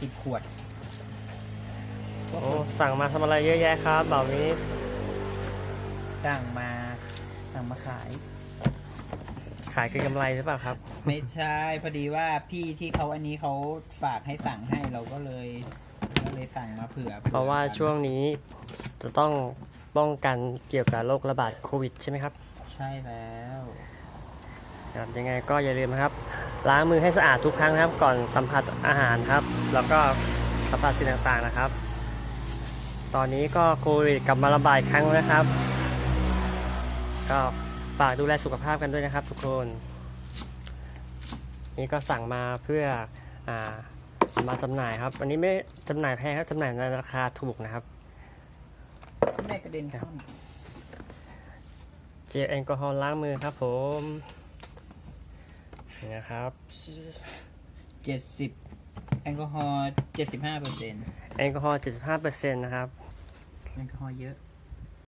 สิบขวดโอ้สั่งมาทำอะไรเยอะแยะครับบ่าวนี้สั่งมาสั่งมาขาย ขายเกินกำไรหรือเปล่าครับ ไม่ใช่พอดีว่าพี่ที่เขาอันนี้เขาฝากให้สั่งให้เราก็เลยก็เลยสั่งมาเผื่อเพราะว่าช่วงนี้จะต้องป้องกันเกี่ยวกับโรคระบาดโควิดใช่ไหมครับ ใช่แล้วครับยังไงก็อย่าลืมนะครับ ล้างมือให้สะอาดทุกครั้งนะครับ ก่อนสัมผัสอาหารครับ แล้วก็สัมผัสสิ่งต่างๆนะครับ ตอนนี้ก็โควิดกลับมาระบาดอีกครั้งแล้วนะครับ ก็ฝากดูแลสุขภาพกันด้วยนะครับ ทุกคน นี่ก็สั่งมาเพื่ออ่าเอามาจำหน่ายครับ อันนี้ไม่จำหน่ายแพงครับจำหน่ายในราคาถูกนะครับแม่กระเด็นเข้าเจลแอลกอฮอล์ล้างมือครับผม นี่นะครับ เจ็ดสิบแอลกอฮอล์เจ็ดสิบห้าเปอร์เซ็นต์แอลกอฮอล์75%นะครับ แอลกอฮอล์เยอะ